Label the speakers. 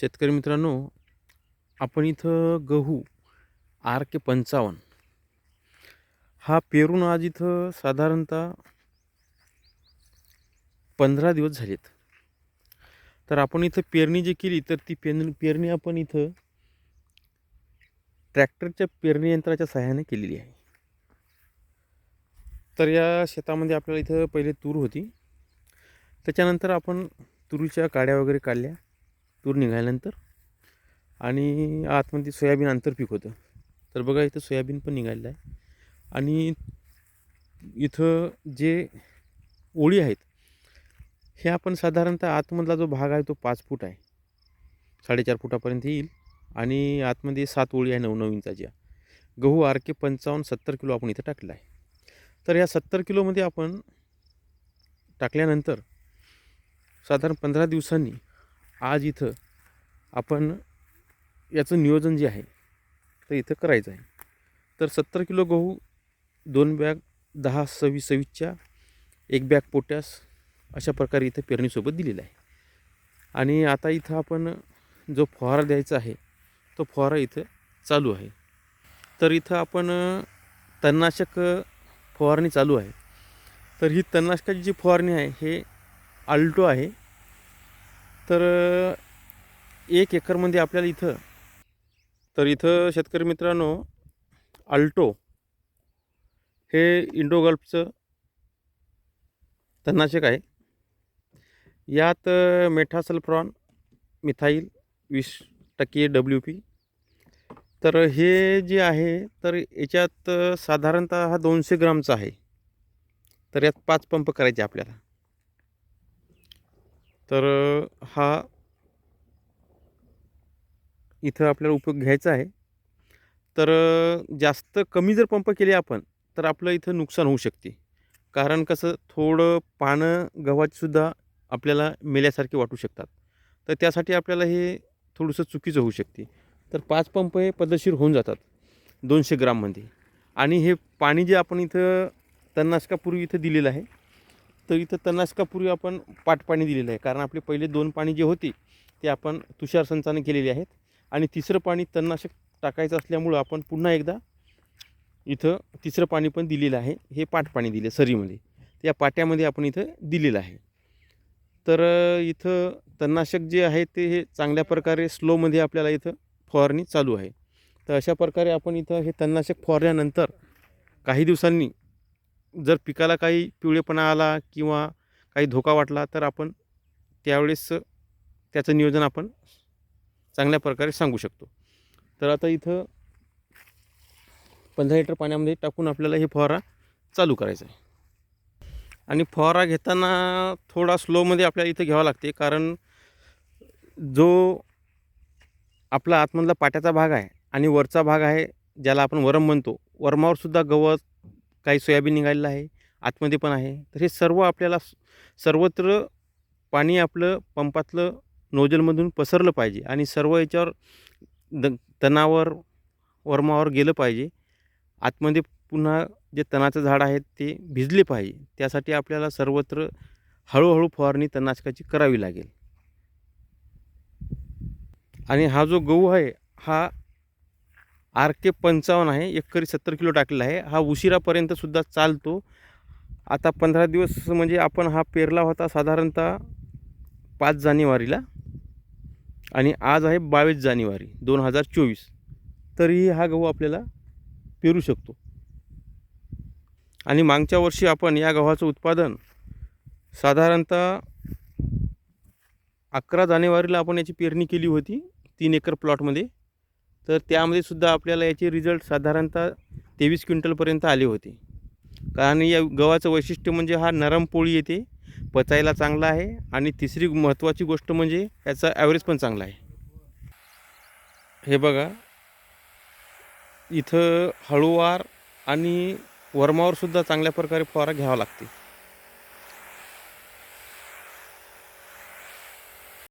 Speaker 1: शेतकरी मित्रांनो आपण इथं गहू आर के पंचावन्न. हा पेरून आज इथं साधारणतः पंधरा दिवस झालेत. तर आपण इथं पेरणी जी केली तर ती पेरणी पेरणी आपण इथं ट्रॅक्टरच्या पेरणी यंत्राच्या सहाय्याने केलेली आहे. तर या शेतामध्ये आपल्याला इथं पहिले तूर होती. त्याच्यानंतर आपण तुरीच्या काड्या वगैरे काढल्या. तूर निघाल्यानंतर आणि आतमध्ये सोयाबीन आंतरपीक होतं. तर बघा इथं सोयाबीन पण निघालेलं आहे. आणि इथं जे ओळी आहेत हे आपण साधारणतः आतमधला जो भाग आहे तो पाच फूट आहे. साडेचार फुटापर्यंत येईल आणि आतमध्ये सात ओळी आहे नऊ नऊ इंचाच्या गहू आर के पंचावन्न सत्तर किलो आपण इथं टाकला आहे. तर या सत्तर किलोमध्ये आपण टाकल्यानंतर साधारण पंधरा दिवसांनी आज इथं आपण याचं नियोजन जे आहे ते इथं करायचं आहे. तर सत्तर किलो गहू दोन बॅग दहा सव्वीस सव्वीसच्या एक बॅग पोटॅस अशा प्रकारे इथं पेरणीसोबत दिलेला आहे. आणि आता इथं आपण जो फवारा द्यायचा आहे तो फवारा इथं चालू आहे. तर इथं आपण तणनाशक फवारणी चालू आहे. तर ही तणनाशकाची जी फवारणी आहे हे आल्टो आहे. तर एक एकरमध्ये आपल्याला इथं तर इथं शेतकरी मित्रांनो आल्टो हे इंडो गल्फचं तणनाशक आहे. यात मेठासल्फ्रॉन मिथाईल वीस टक्के डब्ल्यू पी तर हे जे आहे तर याच्यात साधारणतः हा दोनशे ग्रामचा आहे. तर यात पाच पंप करायचे आपल्याला. तर हा इथं आपल्याला उपयोग घ्यायचा आहे. तर जास्त कमी जर पंप केले आपण तर आपलं इथं नुकसान होऊ शकते. कारण कसं थोडं पानं गव्हाचीसुद्धा आपल्याला मेल्यासारखे वाटू शकतात. तर त्यासाठी आपल्याला हे थोडंसं चुकीचं होऊ शकते. तर पाच पंप हे पद्धतशीर होऊन जातात दोनशे ग्राममध्ये. आणि हे पाणी जे आपण इथं तणनाशकापूर्वी इथं दिलेलं आहे तर इथं तणनाशकापूर्वी आपण पाटपाणी दिलेलं आहे. कारण आपले पहिले दोन पाणी जे होते ते आपण तुषार संचाने केलेले आहेत. आणि तिसरं पाणी तणनाशक टाकायचं असल्यामुळं आपण पुन्हा एकदा इथं तिसरं पाणी पण दिलेलं आहे. हे पाटपाणी दिले सरीमध्ये. त्या पाट्यामध्ये आपण इथं दिलेलं आहे. तर इथं तणनाशक जे आहे ते हे चांगल्या प्रकारे स्लोमध्ये आपल्याला इथं फवारणी चालू आहे. तर अशा प्रकारे आपण इथं हे तणनाशक फवारल्यानंतर काही दिवसांनी जर पिकाला काही पिवळेपणा आला किंवा काही धोका वाटला तर आपण त्यावेळेस त्याचं नियोजन आपण चांगल्या प्रकारे सांगू शकतो. तर आता इथं पंधरा लिटर पाण्यामध्ये टाकून आपल्याला हे फवारा चालू करायचा आहे. आणि फवारा घेताना थोडा स्लोमध्ये आपल्याला इथं घ्यावा लागते कारण जो आपला आतमधला पाट्याचा भाग आहे आणि वरचा भाग आहे ज्याला आपण वरम म्हणतो वरमावरसुद्धा गवत काही सोयाबीन निघालेलं आहे आतमध्ये पण आहे. तर हे सर्व आपल्याला सर्वत्र पाणी आपलं पंपातलं नोजलमधून पसरलं पाहिजे आणि सर्व याच्यावर द तणावर वर्मावर गेलं पाहिजे. आतमध्ये पुन्हा जे तणाचं झाड आहे ते भिजले पाहिजे. त्यासाठी आपल्याला सर्वत्र हळूहळू फवारणी तणनाशकाची करावी लागेल. आणि हा जो गहू आहे हा आर के पंचावन्न आहे एकरी सत्तर किलो टाकलेला आहे. हा उशिरापर्यंतसुद्धा चालतो. आता पंधरा दिवस म्हणजे आपण हा पेरला होता साधारणतः पाच जानेवारीला आणि आज आहे बावीस जानेवारी दोन हजार चोवीस. तरीही हा गहू आपल्याला पेरू शकतो. आणि मागच्या वर्षी आपण या गव्हाचं उत्पादन साधारणतः अकरा जानेवारीला आपण याची पेरणी केली होती तीन एकर प्लॉटमध्ये. तर त्यामध्ये सुद्धा आपल्याला याचे रिझल्ट साधारणतः तेवीस क्विंटलपर्यंत आले होते. कारण या गव्हाचं वैशिष्ट्य म्हणजे हा नरम पोळी येते पचायला चांगला आहे आणि तिसरी महत्त्वाची गोष्ट म्हणजे याचा ॲव्हरेज पण चांगला आहे. हे बघा इथं हळूवार आणि वर्मावरसुद्धा चांगल्या प्रकारे फवारा घ्यावा लागते.